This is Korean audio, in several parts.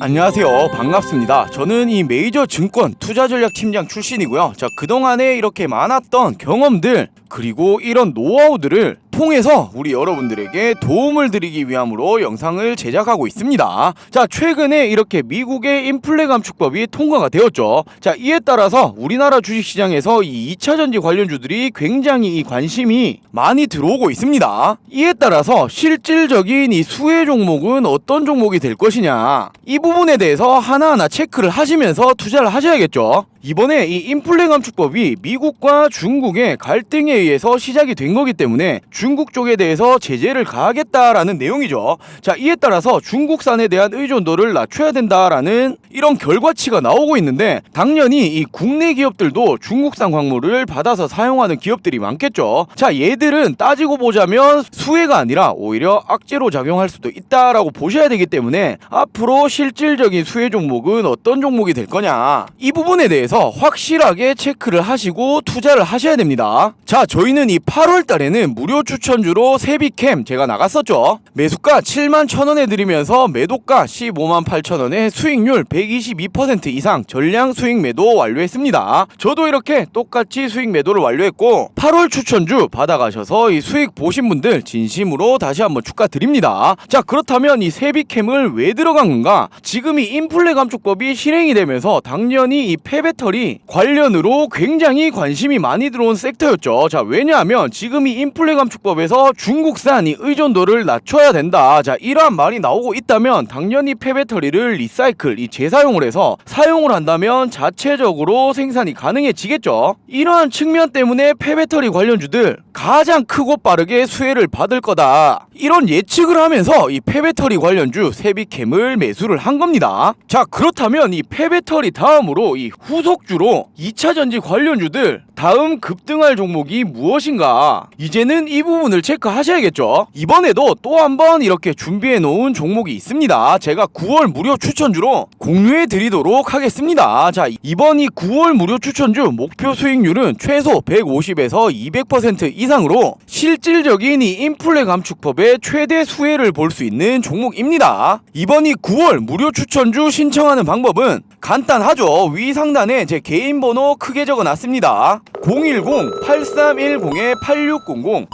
안녕하세요. 반갑습니다. 저는 이 메이저 증권 투자 전략 팀장 출신이고요. 자, 그동안에 이렇게 많았던 경험들, 그리고 이런 노하우들을 통해서 우리 여러분들에게 도움을 드리기 위함으로 영상을 제작하고 있습니다. 자, 최근에 이렇게 미국의 인플레 감축법이 통과가 되었죠. 자, 이에 따라서 우리나라 주식시장에서 이 2차 전지 관련주들이 굉장히 이 관심이 많이 들어오고 있습니다. 이에 따라서 실질적인 이 수혜 종목은 어떤 종목이 될 것이냐. 이 부분에 대해서 하나하나 체크를 하시면서 투자를 하셔야겠죠. 이번에 이 인플레 감축법이 미국과 중국의 갈등에 의해서 시작이 된 거기 때문에 중국 쪽에 대해서 제재를 가하겠다라는 내용이죠. 자, 이에 따라서 중국산에 대한 의존도를 낮춰야 된다라는 이런 결과치가 나오고 있는데 당연히 이 국내 기업들도 중국산 광물을 받아서 사용하는 기업들이 많겠죠. 자, 얘들은 따지고 보자면 수혜가 아니라 오히려 악재로 작용할 수도 있다라고 보셔야 되기 때문에 앞으로 실질적인 수혜 종목은 어떤 종목이 될 거냐 이 부분에 대해서 확실하게 체크를 하시고 투자를 하셔야 됩니다. 자, 저희는 이 8월 달에는 무료 추천주로 세비캠 제가 나갔었죠. 매수가 7만 1,000원에 드리면서 매도가 15만 8,000원에 수익률 122% 이상 전량 수익 매도 완료했습니다. 저도 이렇게 똑같이 수익 매도를 완료했고 8월 추천주 받아가셔서 이 수익 보신 분들 진심으로 다시 한번 축하드립니다. 자, 그렇다면 이 세비캠을 왜 들어간 건가? 지금 이 인플레 감축법이 실행이 되면서 당연히 이 폐배 터리 관련으로 굉장히 관심이 많이 들어온 섹터였죠. 자, 왜냐하면 지금 이 인플레 감축법에서 중국산 이 의존도를 낮춰야 된다. 자, 이러한 말이 나오고 있다면 당연히 폐배터리를 리사이클, 이 재사용을 해서 사용을 한다면 자체적으로 생산이 가능해지겠죠. 이러한 측면 때문에 폐배터리 관련주들 가장 크고 빠르게 수혜를 받을 거다. 이런 예측을 하면서 이 폐배터리 관련주 세비캠을 매수를 한 겁니다. 자, 그렇다면 이 폐배터리 다음으로 이 후속 주로 2차 전지 관련주들 다음 급등할 종목이 무엇인가? 이제는 이 부분을 체크하셔야겠죠. 이번에도 또 한번 이렇게 준비해 놓은 종목이 있습니다. 제가 9월 무료 추천주로 공유해 드리도록 하겠습니다. 자, 이번 이 9월 무료 추천주 목표 수익률은 최소 150에서 200% 이상으로 실질적인 이 인플레 감축법의 최대 수혜를 볼 수 있는 종목입니다. 이번 이 9월 무료 추천주 신청하는 방법은 간단하죠. 위 상단에 제 개인 번호 크게 적어 놨습니다. 010-8310-8600,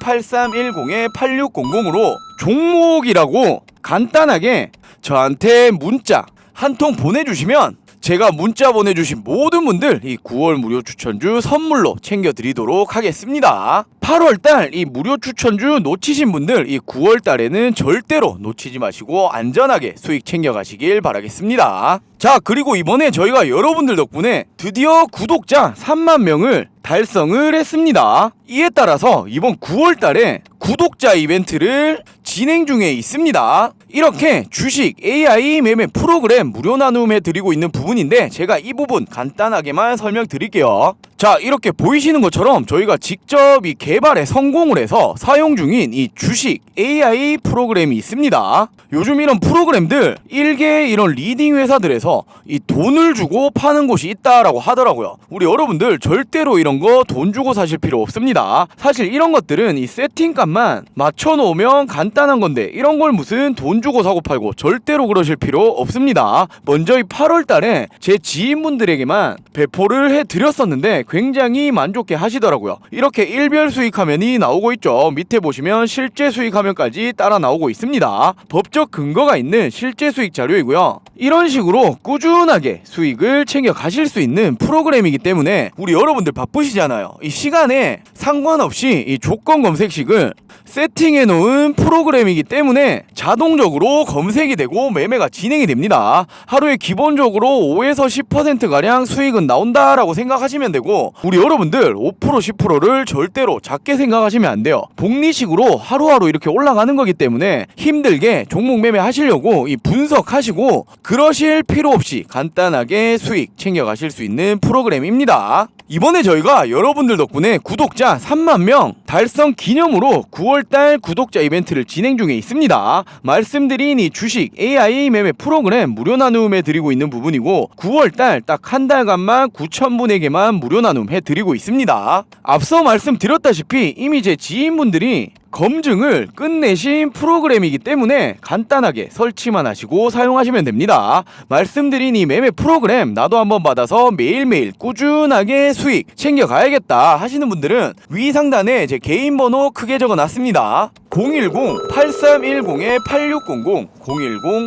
010-8310-8600으로 종목이라고 간단하게 저한테 문자 한 통 보내주시면 제가 문자 보내주신 모든 분들 이 9월 무료 추천주 선물로 챙겨드리도록 하겠습니다. 8월달 이 무료 추천주 놓치신 분들 이 9월달에는 절대로 놓치지 마시고 안전하게 수익 챙겨가시길 바라겠습니다. 자 그리고 이번에 저희가 여러분들 덕분에 드디어 구독자 3만 명을 달성을 했습니다. 이에 따라서 이번 9월달에 구독자 이벤트를 진행 중에 있습니다. 이렇게 주식 AI 매매 프로그램 무료 나눔해 드리고 있는 부분인데 제가 이 부분 간단하게만 설명드릴게요. 자, 이렇게 보이시는 것처럼 저희가 직접 이 개발에 성공을 해서 사용 중인 이 주식 AI 프로그램이 있습니다. 요즘 이런 프로그램들 일개 이런 리딩 회사들에서 이 돈을 주고 파는 곳이 있다라고 하더라고요. 우리 여러분들 절대로 이런 거 돈 주고 사실 필요 없습니다. 사실 이런 것들은 이 세팅값만 맞춰 놓으면 간단 한 건데 이런 걸 무슨 돈 주고 사고 팔고 절대로 그러실 필요 없습니다. 먼저 이 8월 달에 제 지인분들에게만 배포를 해 드렸었는데 굉장히 만족해 하시더라고요. 이렇게 일별 수익 화면이 나오고 있죠. 밑에 보시면 실제 수익 화면까지 따라 나오고 있습니다. 법적 근거가 있는 실제 수익 자료이고요. 이런 식으로 꾸준하게 수익을 챙겨 가실 수 있는 프로그램이기 때문에 우리 여러분들 바쁘시잖아요. 이 시간에 상관없이 이 조건 검색식을 세팅해 놓은 프로그램 이기 때문에 자동적으로 검색이 되고 매매가 진행이 됩니다. 하루에 기본적으로 5에서 10% 가량 수익은 나온다라고 생각하시면 되고 우리 여러분들 5% 10%를 절대로 작게 생각하시면 안 돼요. 복리식으로 하루하루 이렇게 올라가는 거기 때문에 힘들게 종목 매매 하시려고 이 분석하시고 그러실 필요 없이 간단하게 수익 챙겨 가실 수 있는 프로그램입니다. 이번에 저희가 여러분들 덕분에 구독자 3만 명 달성 기념으로 9월달 구독자 이벤트를 진행 중에 있습니다. 말씀드린 이 주식 AI 매매 프로그램 무료 나눔해 드리고 있는 부분이고 9월달 딱 한 달간만 9,000분에게만 무료 나눔 해 드리고 있습니다. 앞서 말씀드렸다시피 이미 제 지인분들이 검증을 끝내신 프로그램이기 때문에 간단하게 설치만 하시고 사용하시면 됩니다. 말씀드린 이 매매 프로그램 나도 한번 받아서 매일매일 꾸준하게 수익 챙겨가야겠다 하시는 분들은 위 상단에 제 개인 번호 크게 적어놨습니다. 010-8310-8600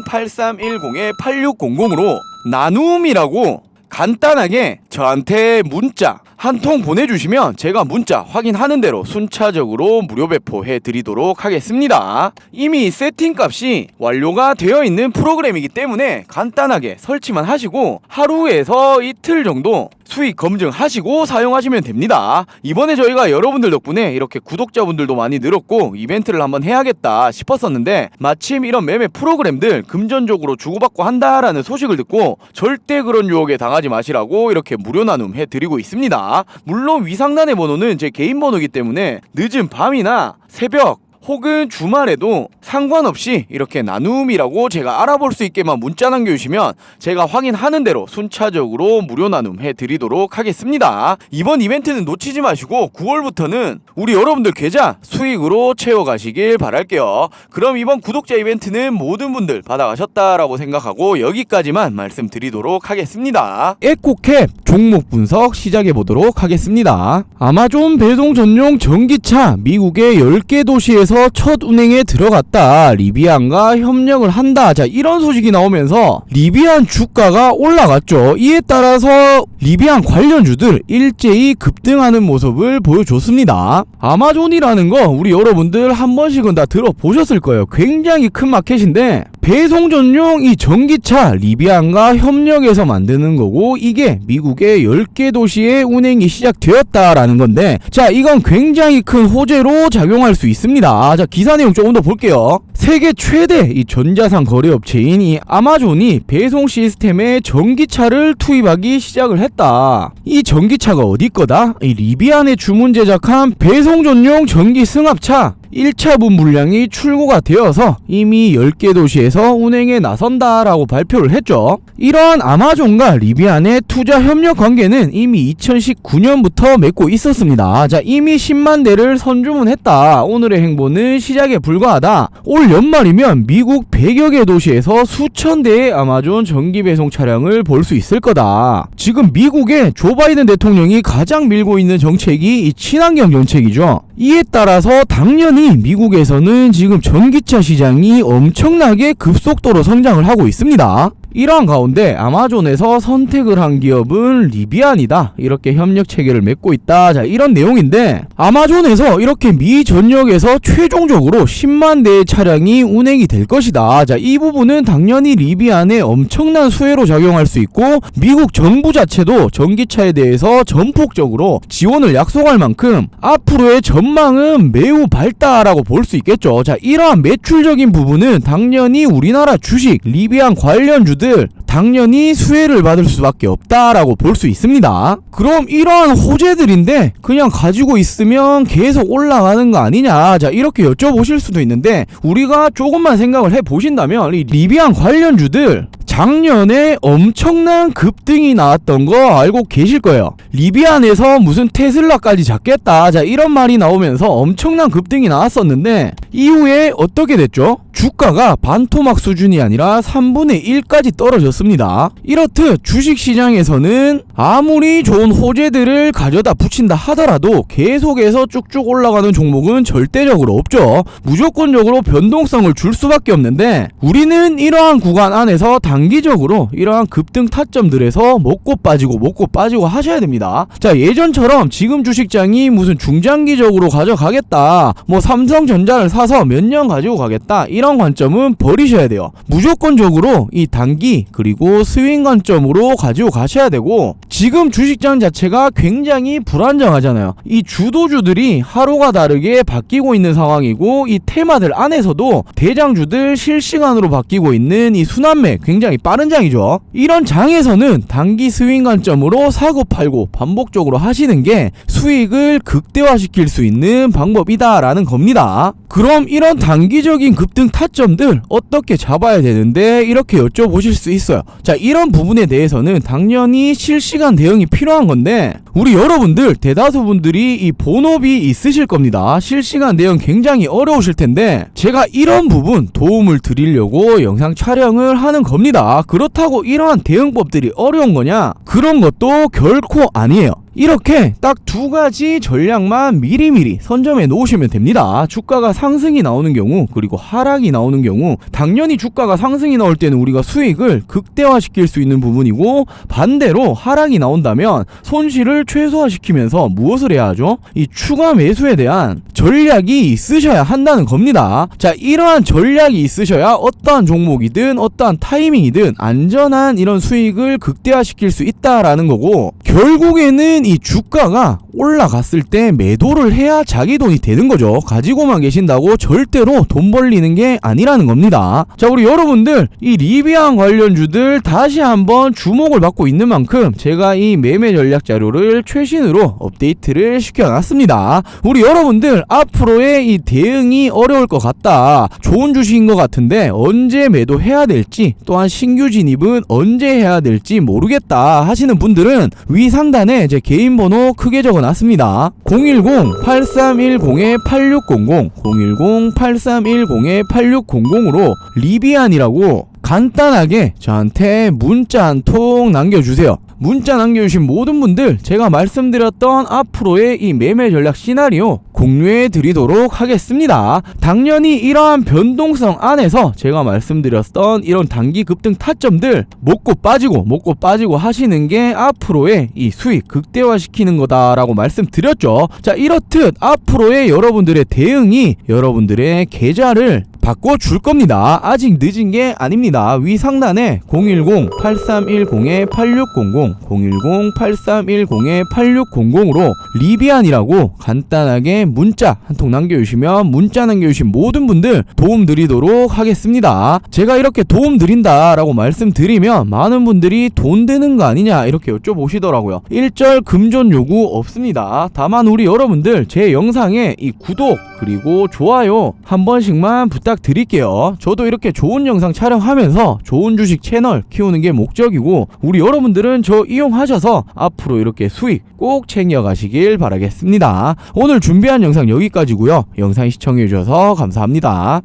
010-8310-8600으로 나눔이라고 간단하게 저한테 문자 한 통 보내주시면 제가 문자 확인하는 대로 순차적으로 무료 배포해 드리도록 하겠습니다. 이미 세팅 값이 완료가 되어 있는 프로그램이기 때문에 간단하게 설치만 하시고 하루에서 이틀 정도 수익 검증하시고 사용하시면 됩니다. 이번에 저희가 여러분들 덕분에 이렇게 구독자분들도 많이 늘었고 이벤트를 한번 해야겠다 싶었었는데 마침 이런 매매 프로그램들 금전적으로 주고받고 한다라는 소식을 듣고 절대 그런 유혹에 당하지 마시라고 이렇게 무료 나눔 해드리고 있습니다. 물론 위상단의 번호는 제 개인 번호이기 때문에 늦은 밤이나 새벽 혹은 주말에도 상관없이 이렇게 나눔이라고 제가 알아볼 수 있게만 문자 남겨주시면 제가 확인하는 대로 순차적으로 무료 나눔 해드리도록 하겠습니다. 이번 이벤트는 놓치지 마시고 9월부터는 우리 여러분들 계좌 수익으로 채워가시길 바랄게요. 그럼 이번 구독자 이벤트는 모든 분들 받아가셨다라고 생각하고 여기까지만 말씀드리도록 하겠습니다. 에코캡 종목 분석 시작해 보도록 하겠습니다. 아마존 배송 전용 전기차 미국의 10개 도시에 서 첫 운행에 들어갔다. 리비안과 협력을 한다. 자, 이런 소식이 나오면서 리비안 주가가 올라갔죠. 이에 따라서 리비안 관련주들 일제히 급등하는 모습을 보여줬습니다. 아마존이라는 거 우리 여러분들 한 번씩은 다 들어보셨을 거예요. 굉장히 큰 마켓인데 배송 전용 이 전기차 리비안과 협력해서 만드는 거고 이게 미국의 10개 도시에 운행이 시작되었다라는 건데 자 이건 굉장히 큰 호재로 작용할 수 있습니다 자 기사 내용 조금 더 볼게요. 세계 최대 이 전자상 거래업체인 이 아마존이 배송 시스템에 전기차를 투입하기 시작을 했다. 이 전기차가 어디 거다? 이 리비안에 주문 제작한 배송 전용 전기 승합차 1차 분 물량이 출고가 되어서 이미 10개 도시에서 운행에 나선다라고 발표를 했죠. 이러한 아마존과 리비안의 투자 협력 관계는 이미 2019년부터 맺고 있었습니다. 자, 이미 10만 대를 선주문했다. 오늘의 행보는 시작에 불과하다. 올 연말이면 미국 100여 개 도시에서 수천 대의 아마존 전기 배송 차량을 볼 수 있을 거다. 지금 미국의 조 바이든 대통령이 가장 밀고 있는 정책이 이 친환경 정책이죠. 이에 따라서 당연히 미국에서는 지금 전기차 시장이 엄청나게 급속도로 성장을 하고 있습니다. 이러한 가운데 아마존에서 선택을 한 기업은 리비안이다. 이렇게 협력 체계를 맺고 있다. 자, 이런 내용인데 아마존에서 이렇게 미 전역에서 최종적으로 10만 대의 차량이 운행이 될 것이다. 자, 이 부분은 당연히 리비안의 엄청난 수혜로 작용할 수 있고 미국 정부 자체도 전기차에 대해서 전폭적으로 지원을 약속할 만큼 앞으로의 전망은 매우 밝다라고 볼 수 있겠죠. 자, 이러한 매출적인 부분은 당연히 우리나라 주식 리비안 관련 주들 당연히 수혜를 받을 수밖에 없다라고 볼 수 있습니다. 그럼 이러한 호재들인데 그냥 가지고 있으면 계속 올라가는 거 아니냐? 자, 이렇게 여쭤보실 수도 있는데 우리가 조금만 생각을 해 보신다면 이 리비안 관련주들 작년에 엄청난 급등이 나왔던 거 알고 계실 거예요. 리비안에서 무슨 테슬라까지 잡겠다. 자, 이런 말이 나오면서 엄청난 급등이 나왔었는데 이후에 어떻게 됐죠? 주가가 반토막 수준이 아니라 3분의 1까지 떨어졌습니다. 이렇듯 주식시장에서는 아무리 좋은 호재들을 가져다 붙인다 하더라도 계속해서 쭉쭉 올라가는 종목은 절대적으로 없죠. 무조건적으로 변동성을 줄 수밖에 없는데 우리는 이러한 구간 안에서 단기적으로 이러한 급등 타점들에서 먹고 빠지고 먹고 빠지고 하셔야 됩니다. 자, 예전처럼 지금 주식장이 무슨 중장기적으로 가져가겠다. 뭐 삼성전자를 사서 몇 년 가지고 가겠다. 이런 관점은 버리셔야 돼요. 무조건적으로 이 단기 그리고 스윙 관점으로 가지고 가셔야 되고 지금 주식장 자체가 굉장히 불안정하잖아요. 이 주도주들이 하루가 다르게 바뀌고 있는 상황이고 이 테마들 안에서도 대장주들 실시간으로 바뀌고 있는 이 순환매 굉장히 빠른 장이죠. 이런 장에서는 단기 스윙 관점으로 사고 팔고 반복적으로 하시는 게 수익을 극대화시킬 수 있는 방법이다라는 겁니다. 그럼 이런 단기적인 급등 타점들 어떻게 잡아야 되는데 이렇게 여쭤보실 수 있어요. 자, 이런 부분에 대해서는 당연히 실시간 대응이 필요한 건데 우리 여러분들 대다수 분들이 이 본업이 있으실 겁니다. 실시간 내용 굉장히 어려우실 텐데 제가 이런 부분 도움을 드리려고 영상 촬영을 하는 겁니다. 그렇다고 이러한 대응법들이 어려운 거냐? 그런 것도 결코 아니에요. 이렇게 딱 두 가지 전략만 미리미리 선점해 놓으시면 됩니다. 주가가 상승이 나오는 경우 그리고 하락이 나오는 경우 당연히 주가가 상승이 나올 때는 우리가 수익을 극대화시킬 수 있는 부분이고 반대로 하락이 나온다면 손실을 최소화시키면서 무엇을 해야 하죠? 이 추가 매수에 대한 전략이 있으셔야 한다는 겁니다. 자, 이러한 전략이 있으셔야 어떠한 종목이든 어떠한 타이밍이든 안전한 이런 수익을 극대화시킬 수 있다라는 거고 결국에는 이 주가가 올라갔을 때 매도를 해야 자기 돈이 되는 거죠. 가지고만 계신다고 절대로 돈 벌리는 게 아니라는 겁니다. 자, 우리 여러분들 이 리비안 관련주들 다시 한번 주목을 받고 있는 만큼 제가 이 매매 전략 자료를 최신으로 업데이트를 시켜놨습니다. 우리 여러분들 앞으로의 이 대응이 어려울 것 같다. 좋은 주식인 것 같은데 언제 매도해야 될지 또한 신규 진입은 언제 해야 될지 모르겠다 하시는 분들은 위 상단에 제 개인 번호 크게 적어 놨습니다. 010-8310-8600 010-8310-8600으로 리비안이라고 간단하게 저한테 문자 한 통 남겨주세요. 문자 남겨주신 모든 분들 제가 말씀드렸던 앞으로의 이 매매 전략 시나리오 공유해 드리도록 하겠습니다. 당연히 이러한 변동성 안에서 제가 말씀드렸던 이런 단기 급등 타점들 먹고 빠지고 먹고 빠지고 하시는 게 앞으로의 이 수익 극대화시키는 거다라고 말씀드렸죠. 자 이렇듯 앞으로의 여러분들의 대응이 여러분들의 계좌를 바꿔줄 겁니다. 아직 늦은 게 아닙니다. 위 상단에 010-8310-8600, 010-8310-8600으로 리비안이라고 간단하게 문자 한 통 남겨주시면 문자 남겨주신 모든 분들 도움 드리도록 하겠습니다. 제가 이렇게 도움 드린다라고 말씀드리면 많은 분들이 돈 드는 거 아니냐 이렇게 여쭤보시더라고요. 일절 금전 요구 없습니다. 다만 우리 여러분들 제 영상에 이 구독 그리고 좋아요 한 번씩만 부탁드릴게요. 저도 이렇게 좋은 영상 촬영하면서 좋은 주식 채널 키우는 게 목적이고 우리 여러분들은 저 이용하셔서 앞으로 이렇게 수익 꼭 챙겨가시길 바라겠습니다. 오늘 준비한 영상 여기까지고요. 영상 시청해주셔서 감사합니다.